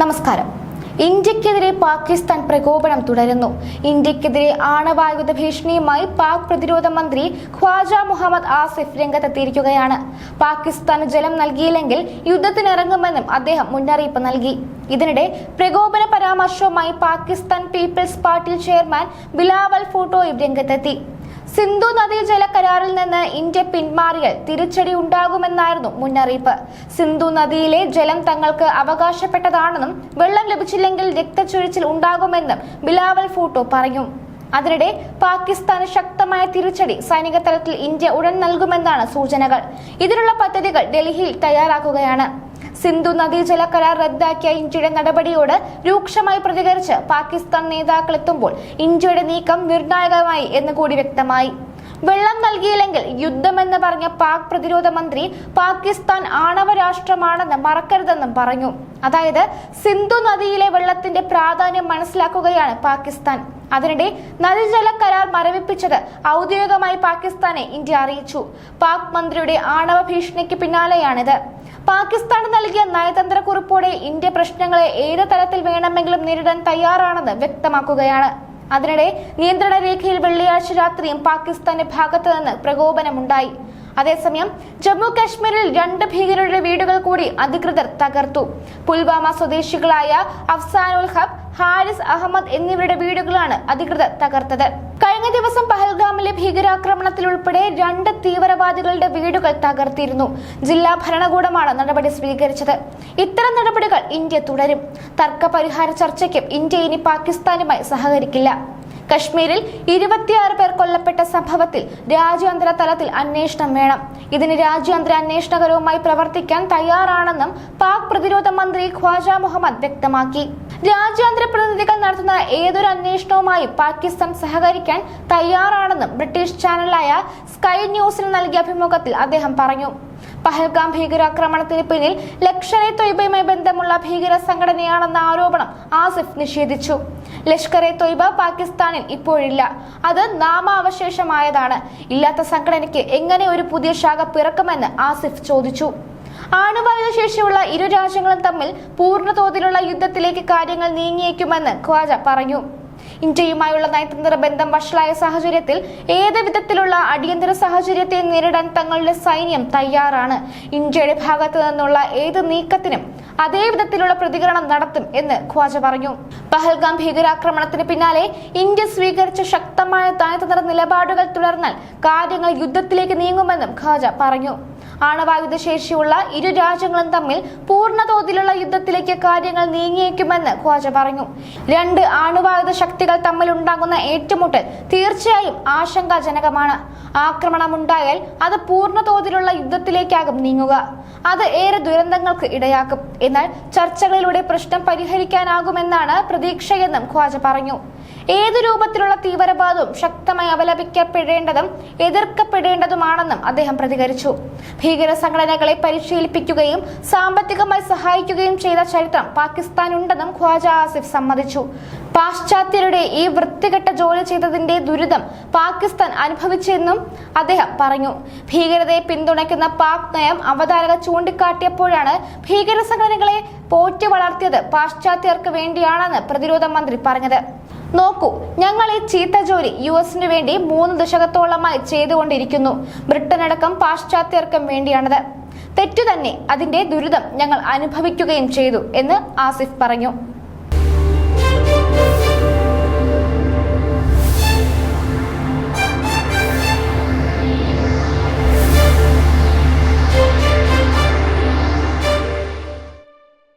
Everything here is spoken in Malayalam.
നമസ്കാരം. ഇന്ത്യക്കെതിരെ പാകിസ്ഥാൻ പ്രകോപനം തുടരുന്നു. ഇന്ത്യക്കെതിരെ ആണവായുധ ഭീഷണിയുമായി പാക് പ്രതിരോധ മന്ത്രി ഖ്വാജ മുഹമ്മദ് ആസിഫ് രംഗത്തെത്തിയിരിക്കുകയാണ്. പാകിസ്ഥാന് ജലം നൽകിയില്ലെങ്കിൽ യുദ്ധത്തിനിറങ്ങുമെന്നും അദ്ദേഹം മുന്നറിയിപ്പ് നൽകി. ഇതിനിടെ പ്രകോപന പരാമർശവുമായി Pakistan Peoples Party chairman Bilawal ഫൂട്ടോയും രംഗത്തെത്തി. സിന്ധു നദീജല കരാറിൽ നിന്ന് ഇന്ത്യ പിന്മാറിയാൽ തിരിച്ചടി ഉണ്ടാകുമെന്നായിരുന്നു മുന്നറിയിപ്പ്. സിന്ധു നദിയിലെ ജലം തങ്ങൾക്ക് അവകാശപ്പെട്ടതാണെന്നും വെള്ളം ലഭിച്ചില്ലെങ്കിൽ രക്തച്ചൊരിച്ചിൽ ഉണ്ടാകുമെന്നും ബിലാവൽ ഫൂട്ടോ പറഞ്ഞു. അതിനിടെ പാകിസ്ഥാന് ശക്തമായ തിരിച്ചടി സൈനിക തലത്തിൽ ഇന്ത്യ ഉടൻ നൽകുമെന്നാണ് സൂചനകൾ. ഇതിനുള്ള പദ്ധതികൾ ഡൽഹിയിൽ തയ്യാറാക്കുകയാണ്. സിന്ധു നദീജല കരാർ റദ്ദാക്കിയ ഇന്ത്യയുടെ നടപടിയോട് രൂക്ഷമായി പ്രതികരിച്ച് പാകിസ്ഥാൻ നേതാക്കൾ എത്തുമ്പോൾ ഇന്ത്യയുടെ നീക്കം നിർണായകമായി എന്ന് കൂടി വ്യക്തമായി. വെള്ളം നൽകിയില്ലെങ്കിൽ യുദ്ധമെന്ന് പറഞ്ഞ പാക് പ്രതിരോധ മന്ത്രി പാകിസ്ഥാൻ ആണവ രാഷ്ട്രമാണെന്ന് മറക്കരുതെന്നും പറഞ്ഞു. അതായത് സിന്ധു നദിയിലെ വെള്ളത്തിന്റെ പ്രാധാന്യം മനസ്സിലാക്കുകയാണ് പാകിസ്ഥാൻ. അതിനിടെ നദീജല കരാർ മരവിപ്പിച്ചത് ഔദ്യോഗികമായി പാകിസ്ഥാനെ ഇന്ത്യ അറിയിച്ചു. പാക് മന്ത്രിയുടെ ആണവ ഭീഷണിക്ക് പിന്നാലെയാണിത്. പാകിസ്ഥാന് നൽകിയ നയതന്ത്ര കുറിപ്പോടെ ഇന്ത്യ പ്രശ്നങ്ങളെ ഏത് തലത്തിൽ വേണമെങ്കിലും നേരിടാൻ തയ്യാറാണെന്ന് വ്യക്തമാക്കുകയാണ്. അതിനിടെ നിയന്ത്രണ രേഖയിൽ വെള്ളിയാഴ്ച രാത്രിയും പാകിസ്ഥാന്റെ ഭാഗത്തു നിന്ന് പ്രകോപനമുണ്ടായി. അതേസമയം ജമ്മു കാശ്മീരിൽ രണ്ട് ഭീകരരുടെ വീടുകൾ കൂടി അധികൃതർ തകർത്തു. പുൽവാമ സ്വദേശികളായ അഫ്സാനുൽ ഹബ് ഹാരിസ് അഹമ്മദ് എന്നിവരുടെ വീടുകളാണ് അധികൃതർ തകർത്തത്. ദിവസം പഹൽഗാമിലെ ഭീകരാക്രമണത്തിൽ ഉൾപ്പെടെ രണ്ട് തീവ്രവാദികളുടെ വീടുകൾ തകർത്തിരുന്നു. ജില്ലാ ഭരണകൂടമാണ് നടപടി സ്വീകരിച്ചത്. ഇത്തരം നടപടികൾ ഇന്ത്യ തുടരും. തർക്ക പരിഹാര ചർച്ചയ്ക്കും ഇന്ത്യ ഇനി പാകിസ്ഥാനുമായി സഹകരിക്കില്ല. കശ്മീരിൽ ഇരുപത്തിയാറ് പേർ കൊല്ലപ്പെട്ട സംഭവത്തിൽ രാജ്യാന്തര തലത്തിൽ അന്വേഷണം വേണം. ഇതിന് രാജ്യാന്തര അന്വേഷണകരവുമായി പ്രവർത്തിക്കാൻ തയ്യാറാണെന്നും പാക് പ്രതിരോധ മന്ത്രി ഖ്വാജ മുഹമ്മദ് വ്യക്തമാക്കി. രാജ്യാന്തര പ്രതിനിധികൾ നടത്തുന്ന ഏതൊരു അന്വേഷണവുമായി പാകിസ്ഥാൻ സഹകരിക്കാൻ തയ്യാറാണെന്നും ബ്രിട്ടീഷ് ചാനലായ സ്കൈ ന്യൂസിന് നൽകിയ അഭിമുഖത്തിൽ അദ്ദേഹം പറഞ്ഞു. പഹൽഗാം ഭീകരാക്രമണത്തിന് പിന്നിൽ ലഷ്കർ എ തൊയ്ബയുമായി ബന്ധമുള്ള ഭീകര സംഘടനയാണെന്ന ആരോപണം ആസിഫ് നിഷേധിച്ചു. ലഷ്കർ എ തൊയ്ബ പാകിസ്ഥാനിൽ ഇപ്പോഴില്ല. അത് നാമാവശേഷമായതാണ്. ഇല്ലാത്ത സംഘടനയ്ക്ക് എങ്ങനെ ഒരു പുതിയ ശാഖ പിറക്കുമെന്ന് ആസിഫ് ചോദിച്ചു. ആണവായുധ ശേഷിയുള്ള ഇരു രാജ്യങ്ങളും തമ്മിൽ പൂർണതോതിലുള്ള യുദ്ധത്തിലേക്ക് കാര്യങ്ങൾ നീങ്ങിയേക്കുമെന്ന് ഖ്വാജ പറഞ്ഞു. ഇന്ത്യയുമായുള്ള നയതന്ത്ര ബന്ധം വഷളായ സാഹചര്യത്തിൽ ഏത് വിധത്തിലുള്ള അടിയന്തര സാഹചര്യത്തെ നേരിടാൻ തങ്ങളുടെ സൈന്യം തയ്യാറാണ്? ഇന്ത്യയുടെ ഭാഗത്തു നിന്നുള്ള ഏത് നീക്കത്തിനും അതേ വിധത്തിലുള്ള പ്രതികരണം നടത്തും എന്ന് ഖ്വാജ പറഞ്ഞു. പഹൽഗാം ഭീകരാക്രമണത്തിന് പിന്നാലെ ഇന്ത്യ സ്വീകരിച്ച ശക്തമായ നയതന്ത്ര നിലപാടുകൾ തുടർന്നാൽ കാര്യങ്ങൾ യുദ്ധത്തിലേക്ക് നീങ്ങുമെന്നും ഖ്വാജ പറഞ്ഞു. ആണവായുധ ശേഷിയുള്ള ഇരു രാജ്യങ്ങളും തമ്മിൽ പൂർണ തോതിലുള്ള യുദ്ധത്തിലേക്ക് കാര്യങ്ങൾ നീങ്ങിയേക്കുമെന്ന് ഖ്വാജ പറഞ്ഞു. രണ്ട് ആണവായുധ ശക്തികൾ തമ്മിൽ ഉണ്ടാകുന്ന ഏറ്റുമുട്ടൽ തീർച്ചയായും ആശങ്കാജനകമാണ്. ആക്രമണമുണ്ടായാൽ അത് പൂർണ തോതിലുള്ള യുദ്ധത്തിലേക്കാകും നീങ്ങുക. അത് ഏറെ ദുരന്തങ്ങൾക്ക് ഇടയാക്കും. എന്നാൽ ചർച്ചകളിലൂടെ പ്രശ്നം പരിഹരിക്കാനാകുമെന്നാണ് പ്രതീക്ഷയെന്നും ഖ്വാജ പറഞ്ഞു. ഏതു രൂപത്തിലുള്ള തീവ്രവാദവും ശക്തമായി അപലപിക്കപ്പെടേണ്ടതും എതിർക്കപ്പെടേണ്ടതുമാണെന്നും അദ്ദേഹം പ്രതികരിച്ചു. ഭീകര സംഘടനകളെ പരിശീലിപ്പിക്കുകയും സാമ്പത്തികമായി സഹായിക്കുകയും ചെയ്ത ചരിത്രം പാകിസ്ഥാനുണ്ടെന്നും ഖ്വാജ ആസിഫ് സമ്മതിച്ചു. പാശ്ചാത്യരുടെ ഈ വൃത്തികെട്ട ജോലി ചെയ്തതിന്റെ ദുരിതം പാകിസ്ഥാൻ അനുഭവിച്ചെന്നും അദ്ദേഹം പറഞ്ഞു. ഭീകരതയെ പിന്തുണയ്ക്കുന്ന പാക് നയം അവതാരക ചൂണ്ടിക്കാട്ടിയപ്പോഴാണ് ഭീകര സംഘടനകളെ പോറ്റി വളർത്തിയത് പാശ്ചാത്യർക്ക് വേണ്ടിയാണെന്ന് പ്രതിരോധ മന്ത്രി പറഞ്ഞത്. നോക്കൂ ഞങ്ങൾ ഈ ചീത്ത ജോലി യു എസിന് വേണ്ടി മൂന്ന് ദശകത്തോളമായി ചെയ്തുകൊണ്ടിരിക്കുന്നു. ബ്രിട്ടനടക്കം പാശ്ചാത്യർക്കും വേണ്ടിയാണത്. തെറ്റു തന്നെ അതിന്റെ ദുരിതം ഞങ്ങൾ അനുഭവിക്കുകയും ചെയ്തു എന്ന് ആസിഫ് പറഞ്ഞു.